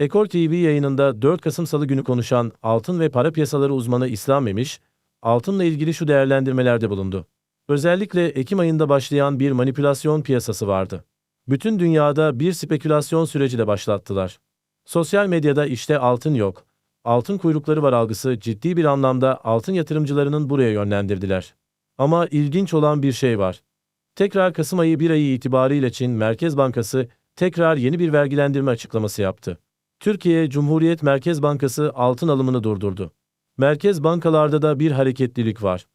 Ekor TV yayınında 4 Kasım Salı günü konuşan altın ve para piyasaları uzmanı İslam Memiş, altınla ilgili şu değerlendirmelerde bulundu. Özellikle Ekim ayında başlayan bir manipülasyon piyasası vardı. Bütün dünyada bir spekülasyon süreci de başlattılar. Sosyal medyada işte altın yok, altın kuyrukları var algısı ciddi bir anlamda altın yatırımcılarının buraya yönlendirdiler. Ama ilginç olan bir şey var. Tekrar Kasım ayı 1 ayı itibariyle Çin Merkez Bankası tekrar yeni bir vergilendirme açıklaması yaptı. Türkiye Cumhuriyet Merkez Bankası altın alımını durdurdu. Merkez bankalarda da bir hareketlilik var.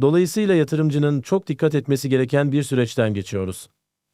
Dolayısıyla yatırımcının çok dikkat etmesi gereken bir süreçten geçiyoruz.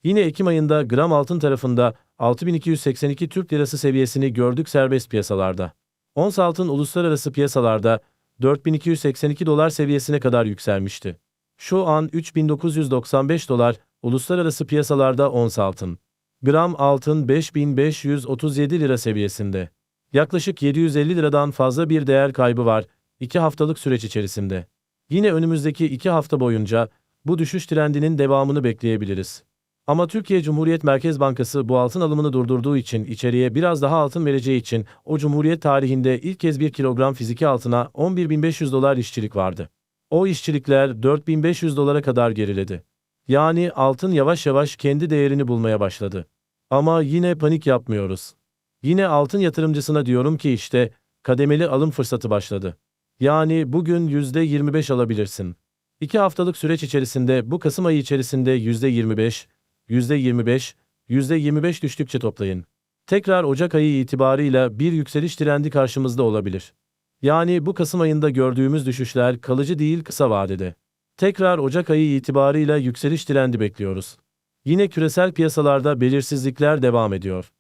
Yine Ekim ayında gram altın tarafında 6282 Türk Lirası seviyesini gördük serbest piyasalarda. Ons altın uluslararası piyasalarda 4282 dolar seviyesine kadar yükselmişti. Şu an 3995 dolar uluslararası piyasalarda ons altın. Gram altın 5537 lira seviyesinde. Yaklaşık 750 liradan fazla bir değer kaybı var 2 haftalık süreç içerisinde. Yine önümüzdeki 2 hafta boyunca bu düşüş trendinin devamını bekleyebiliriz. Ama Türkiye Cumhuriyet Merkez Bankası bu altın alımını durdurduğu için içeriye biraz daha altın vereceği için o Cumhuriyet tarihinde ilk kez 1 kilogram fiziki altına 11.500 dolar işçilik vardı. O işçilikler 4500 dolara kadar geriledi. Yani altın yavaş yavaş kendi değerini bulmaya başladı. Ama yine panik yapmıyoruz. Yine altın yatırımcısına diyorum ki işte kademeli alım fırsatı başladı. Yani bugün %25 alabilirsin. 2 haftalık süreç içerisinde bu Kasım ayı içerisinde %25, %25, %25 düştükçe toplayın. Tekrar Ocak ayı itibarıyla bir yükseliş trendi karşımızda olabilir. Yani bu Kasım ayında gördüğümüz düşüşler kalıcı değil kısa vadede. Tekrar Ocak ayı itibarıyla yükseliş trendi bekliyoruz. Yine küresel piyasalarda belirsizlikler devam ediyor.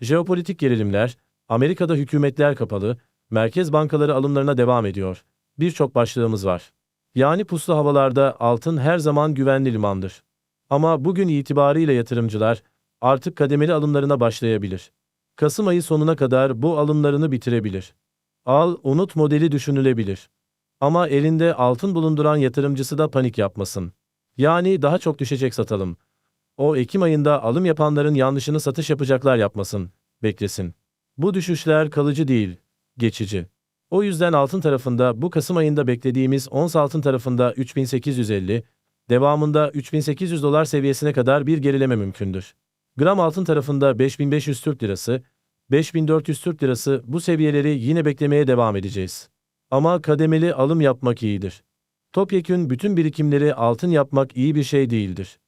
Jeopolitik gerilimler, Amerika'da hükümetler kapalı, merkez bankaları alımlarına devam ediyor. Birçok başlığımız var. Yani puslu havalarda altın her zaman güvenli limandır. Ama bugün itibariyle yatırımcılar artık kademeli alımlarına başlayabilir. Kasım ayı sonuna kadar bu alımlarını bitirebilir. Al, unut modeli düşünülebilir. Ama elinde altın bulunduran yatırımcısı da panik yapmasın. Yani daha çok düşecek satalım. O Ekim ayında alım yapanların yanlışını satış yapacaklar yapmasın. Beklesin. Bu düşüşler kalıcı değil, geçici. O yüzden altın tarafında bu Kasım ayında beklediğimiz ons altın tarafında 3850, devamında 3800 dolar seviyesine kadar bir gerileme mümkündür. Gram altın tarafında 5500 Türk lirası, 5400 Türk lirası bu seviyeleri yine beklemeye devam edeceğiz. Ama kademeli alım yapmak iyidir. Topyekün bütün birikimleri altın yapmak iyi bir şey değildir.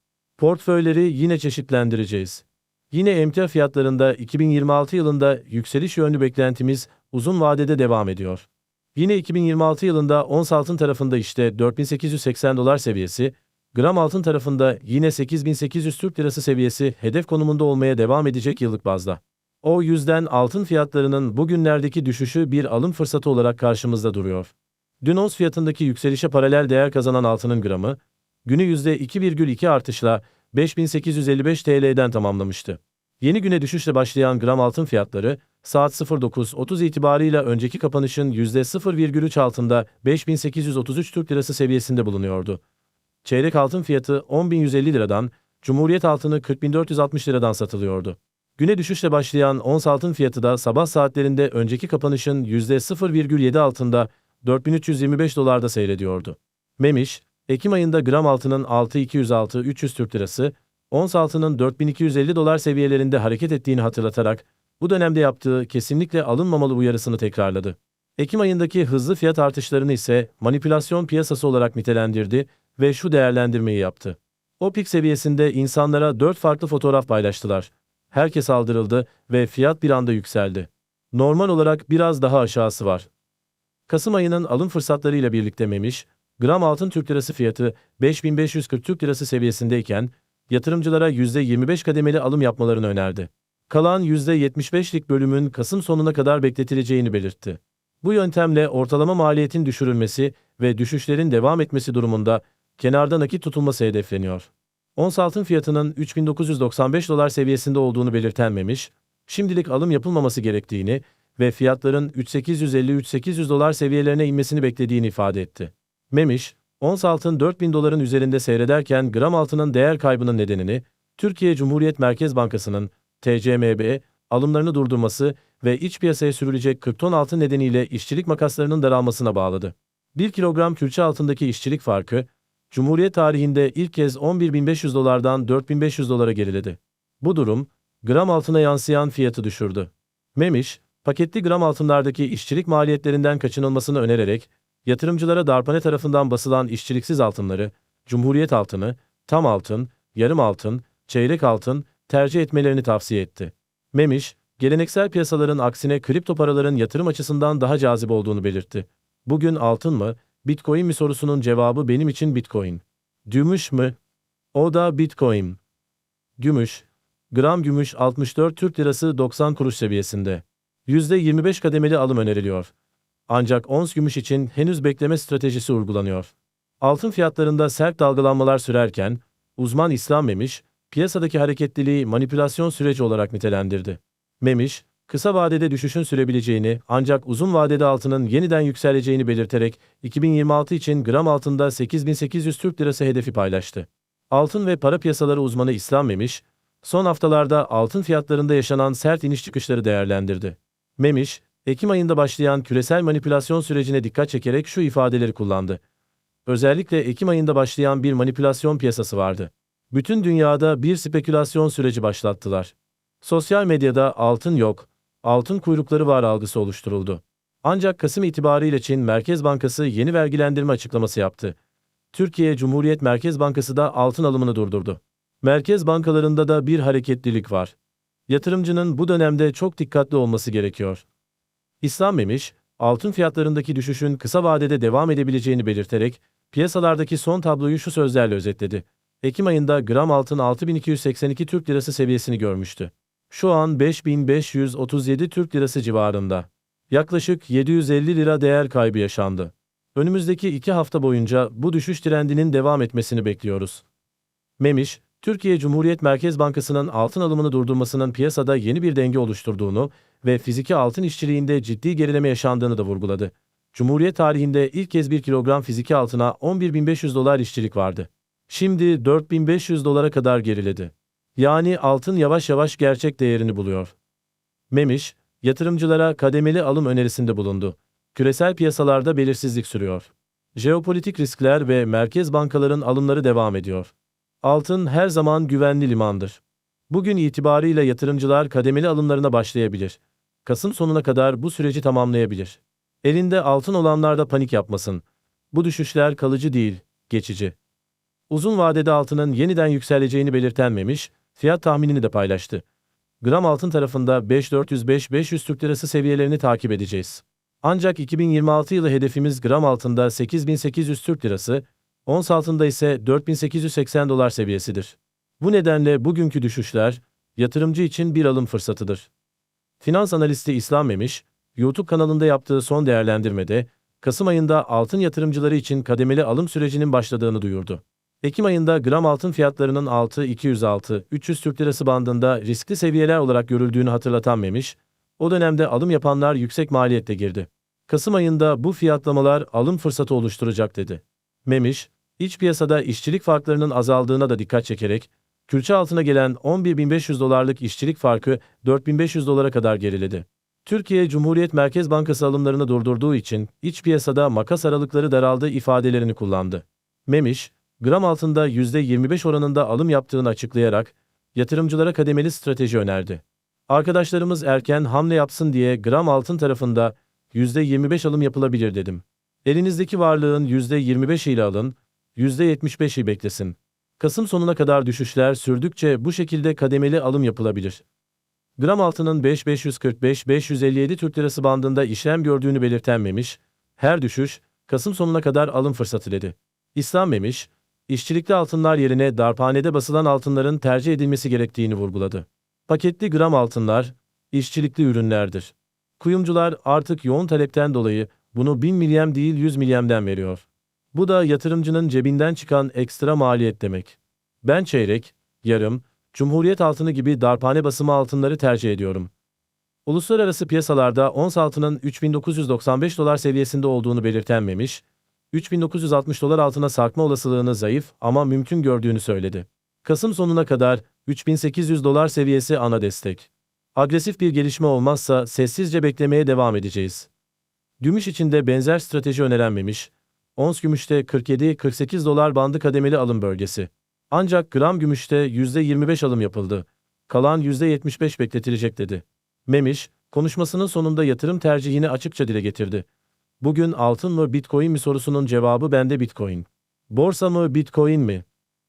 Portföyleri yine çeşitlendireceğiz. Yine emtia fiyatlarında 2026 yılında yükseliş yönlü beklentimiz uzun vadede devam ediyor. Yine 2026 yılında ons altın tarafında işte 4880 dolar seviyesi, gram altın tarafında yine 8800 Türk lirası seviyesi hedef konumunda olmaya devam edecek yıllık bazda. O yüzden altın fiyatlarının bugünlerdeki düşüşü bir alım fırsatı olarak karşımızda duruyor. Dün ons fiyatındaki yükselişe paralel değer kazanan altının gramı, günü %2,2 artışla 5855 TL'den tamamlamıştı. Yeni güne düşüşle başlayan gram altın fiyatları, saat 09.30 itibarıyla önceki kapanışın %0,3 altında 5833 Türk Lirası seviyesinde bulunuyordu. Çeyrek altın fiyatı 10.150 liradan, Cumhuriyet altını 40.460 liradan satılıyordu. Güne düşüşle başlayan ons altın fiyatı da sabah saatlerinde önceki kapanışın %0,7 altında 4325 dolarda seyrediyordu. Memiş, Ekim ayında gram altının 6206-300 Türk Lirası, ons altının 4250 dolar seviyelerinde hareket ettiğini hatırlatarak bu dönemde yaptığı kesinlikle alınmamalı uyarısını tekrarladı. Ekim ayındaki hızlı fiyat artışlarını ise manipülasyon piyasası olarak nitelendirdi ve şu değerlendirmeyi yaptı. O pik seviyesinde insanlara 4 farklı fotoğraf paylaştılar herkes aldırıldı ve fiyat bir anda yükseldi. Normal olarak biraz daha aşağısı var. Kasım ayının alım fırsatlarıyla birlikte Memiş, gram altın Türk lirası fiyatı 5540 Türk lirası seviyesindeyken, yatırımcılara %25 kademeli alım yapmalarını önerdi. Kalan %75'lik bölümün Kasım sonuna kadar bekletileceğini belirtti. Bu yöntemle ortalama maliyetin düşürülmesi ve düşüşlerin devam etmesi durumunda kenarda nakit tutulması hedefleniyor. Ons altın fiyatının 3995 dolar seviyesinde olduğunu belirtenmemiş, şimdilik alım yapılmaması gerektiğini ve fiyatların 3850-3800 dolar seviyelerine inmesini beklediğini ifade etti. Memiş, ons altın 4000 doların üzerinde seyrederken gram altının değer kaybının nedenini, Türkiye Cumhuriyet Merkez Bankası'nın TCMB alımlarını durdurması ve iç piyasaya sürülecek 40 ton altın nedeniyle işçilik makaslarının daralmasına bağladı. 1 kilogram külçe altındaki işçilik farkı, Cumhuriyet tarihinde ilk kez 11.500 dolardan 4.500 dolara geriledi. Bu durum, gram altına yansıyan fiyatı düşürdü. Memiş, paketli gram altınlardaki işçilik maliyetlerinden kaçınılmasını önererek, yatırımcılara darpane tarafından basılan işçiliksiz altınları, Cumhuriyet altını, tam altın, yarım altın, çeyrek altın tercih etmelerini tavsiye etti. Memiş, geleneksel piyasaların aksine kripto paraların yatırım açısından daha cazip olduğunu belirtti. Bugün altın mı, Bitcoin mi sorusunun cevabı benim için Bitcoin. Gümüş mü? O da Bitcoin. Gümüş, gram gümüş 64 Türk Lirası 90 kuruş seviyesinde. %25 kademeli alım öneriliyor. Ancak ons gümüş için henüz bekleme stratejisi uygulanıyor. Altın fiyatlarında sert dalgalanmalar sürerken, uzman İslam Memiş, piyasadaki hareketliliği manipülasyon süreci olarak nitelendirdi. Memiş, kısa vadede düşüşün sürebileceğini ancak uzun vadede altının yeniden yükseleceğini belirterek 2026 için gram altında 8800 Türk Lirası hedefi paylaştı. Altın ve para piyasaları uzmanı İslam Memiş, son haftalarda altın fiyatlarında yaşanan sert iniş çıkışları değerlendirdi. Memiş, Ekim ayında başlayan küresel manipülasyon sürecine dikkat çekerek şu ifadeleri kullandı. Özellikle Ekim ayında başlayan bir manipülasyon piyasası vardı. Bütün dünyada bir spekülasyon süreci başlattılar. Sosyal medyada altın yok, altın kuyrukları var algısı oluşturuldu. Ancak Kasım itibariyle Çin Merkez Bankası yeni vergilendirme açıklaması yaptı. Türkiye Cumhuriyet Merkez Bankası da altın alımını durdurdu. Merkez bankalarında da bir hareketlilik var. Yatırımcının bu dönemde çok dikkatli olması gerekiyor. İslam Memiş, altın fiyatlarındaki düşüşün kısa vadede devam edebileceğini belirterek, piyasalardaki son tabloyu şu sözlerle özetledi. Ekim ayında gram altın 6282 Türk Lirası seviyesini görmüştü. Şu an 5537 Türk Lirası civarında. Yaklaşık 750 lira değer kaybı yaşandı. Önümüzdeki iki hafta boyunca bu düşüş trendinin devam etmesini bekliyoruz. Memiş, Türkiye Cumhuriyet Merkez Bankası'nın altın alımını durdurmasının piyasada yeni bir denge oluşturduğunu ve fiziki altın işçiliğinde ciddi gerileme yaşandığını da vurguladı. Cumhuriyet tarihinde ilk kez 1 kilogram fiziki altına 11.500 dolar işçilik vardı. Şimdi 4500 dolara kadar geriledi. Yani altın yavaş yavaş gerçek değerini buluyor. Memiş, yatırımcılara kademeli alım önerisinde bulundu. Küresel piyasalarda belirsizlik sürüyor. Jeopolitik riskler ve merkez bankaların alımları devam ediyor. Altın her zaman güvenli limandır. Bugün itibarıyla yatırımcılar kademeli alımlarına başlayabilir. Kasım sonuna kadar bu süreci tamamlayabilir. Elinde altın olanlar da panik yapmasın. Bu düşüşler kalıcı değil, geçici. Uzun vadede altının yeniden yükseleceğini belirtenmemiş, fiyat tahminini de paylaştı. Gram altın tarafında 5405-500 Türk Lirası seviyelerini takip edeceğiz. Ancak 2026 yılı hedefimiz gram altında 8800 Türk Lirası, ons altında ise 4880 dolar seviyesidir. Bu nedenle bugünkü düşüşler, yatırımcı için bir alım fırsatıdır. Finans analisti İslam Memiş, YouTube kanalında yaptığı son değerlendirmede, Kasım ayında altın yatırımcıları için kademeli alım sürecinin başladığını duyurdu. Ekim ayında gram altın fiyatlarının 6-206-300 Türk Lirası bandında riskli seviyeler olarak görüldüğünü hatırlatan Memiş, o dönemde alım yapanlar yüksek maliyette girdi. Kasım ayında bu fiyatlamalar alım fırsatı oluşturacak dedi. Memiş, iç piyasada işçilik farklarının azaldığına da dikkat çekerek, külçe altına gelen 11.500 dolarlık işçilik farkı 4.500 dolara kadar geriledi. Türkiye Cumhuriyet Merkez Bankası alımlarını durdurduğu için iç piyasada makas aralıkları daraldı ifadelerini kullandı. Memiş, gram altında %25 oranında alım yaptığını açıklayarak yatırımcılara kademeli strateji önerdi. Arkadaşlarımız erken hamle yapsın diye gram altın tarafında %25 alım yapılabilir dedim. Elinizdeki varlığın %25 ile alın, %75'i beklesin. Kasım sonuna kadar düşüşler sürdükçe bu şekilde kademeli alım yapılabilir. Gram altının 5545-557 Türk Lirası bandında işlem gördüğünü belirtenmemiş, her düşüş, Kasım sonuna kadar alım fırsatı dedi. İslam Memiş, işçilikli altınlar yerine darphanede basılan altınların tercih edilmesi gerektiğini vurguladı. Paketli gram altınlar, işçilikli ürünlerdir. Kuyumcular artık yoğun talepten dolayı bunu 1000 milyem değil 100 milyemden veriyor. Bu da yatırımcının cebinden çıkan ekstra maliyet demek. Ben çeyrek, yarım, Cumhuriyet altını gibi darphane basımı altınları tercih ediyorum. Uluslararası piyasalarda ons altının 3995 dolar seviyesinde olduğunu belirtenmemiş, 3960 dolar altına sarkma olasılığını zayıf ama mümkün gördüğünü söyledi. Kasım sonuna kadar 3800 dolar seviyesi ana destek. Agresif bir gelişme olmazsa sessizce beklemeye devam edeceğiz. Gümüş için de benzer strateji önerenmemiş. Ons gümüşte 47-48 dolar bandı kademeli alım bölgesi. Ancak gram gümüşte %25 alım yapıldı. Kalan %75 bekletilecek dedi. Memiş, konuşmasının sonunda yatırım tercihini açıkça dile getirdi. Bugün altın mı bitcoin mi sorusunun cevabı bende bitcoin. Borsa mı bitcoin mi?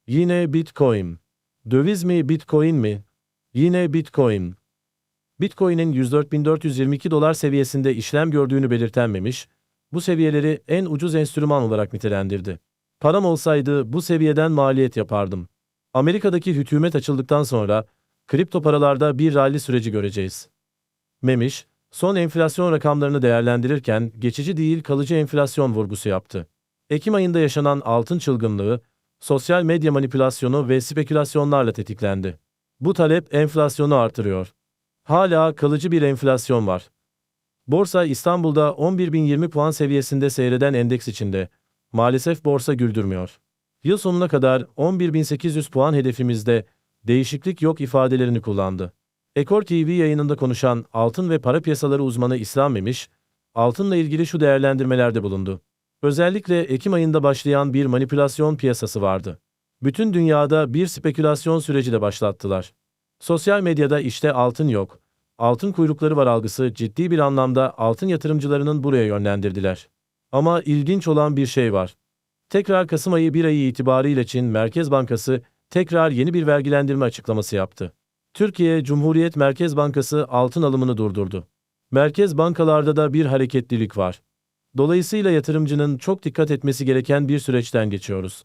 Yine bitcoin. Döviz mi bitcoin mi? Yine bitcoin. Bitcoin'in 104.422 dolar seviyesinde işlem gördüğünü belirtenmemiş, bu seviyeleri en ucuz enstrüman olarak nitelendirdi. Param olsaydı bu seviyeden maliyet yapardım. Amerika'daki hükümet açıldıktan sonra kripto paralarda bir rally süreci göreceğiz. Memiş, son enflasyon rakamlarını değerlendirirken geçici değil kalıcı enflasyon vurgusu yaptı. Ekim ayında yaşanan altın çılgınlığı, sosyal medya manipülasyonu ve spekülasyonlarla tetiklendi. Bu talep enflasyonu artırıyor. Hala kalıcı bir enflasyon var. Borsa İstanbul'da 11.020 puan seviyesinde seyreden endeks içinde. Maalesef borsa güldürmüyor. Yıl sonuna kadar 11.800 puan hedefimizde değişiklik yok ifadelerini kullandı. Ekor TV yayınında konuşan altın ve para piyasaları uzmanı İslam Memiş, altınla ilgili şu değerlendirmelerde bulundu. Özellikle Ekim ayında başlayan bir manipülasyon piyasası vardı. Bütün dünyada bir spekülasyon süreci de başlattılar. Sosyal medyada işte altın yok, altın kuyrukları var algısı ciddi bir anlamda altın yatırımcılarının buraya yönlendirdiler. Ama ilginç olan bir şey var. Tekrar Kasım ayı 1 ayı itibariyle Çin Merkez Bankası tekrar yeni bir vergilendirme açıklaması yaptı. Türkiye Cumhuriyet Merkez Bankası altın alımını durdurdu. Merkez bankalarda da bir hareketlilik var. Dolayısıyla yatırımcının çok dikkat etmesi gereken bir süreçten geçiyoruz.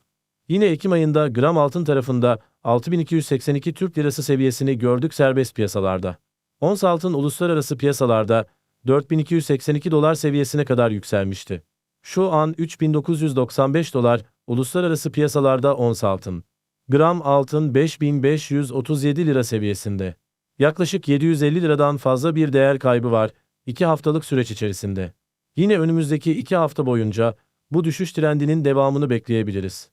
Yine Ekim ayında gram altın tarafında 6282 Türk Lirası seviyesini gördük serbest piyasalarda. Ons altın uluslararası piyasalarda 4282 dolar seviyesine kadar yükselmişti. Şu an 3995 dolar uluslararası piyasalarda ons altın. Gram altın 5537 lira seviyesinde. Yaklaşık 750 liradan fazla bir değer kaybı var 2 haftalık süreç içerisinde. Yine önümüzdeki 2 hafta boyunca bu düşüş trendinin devamını bekleyebiliriz.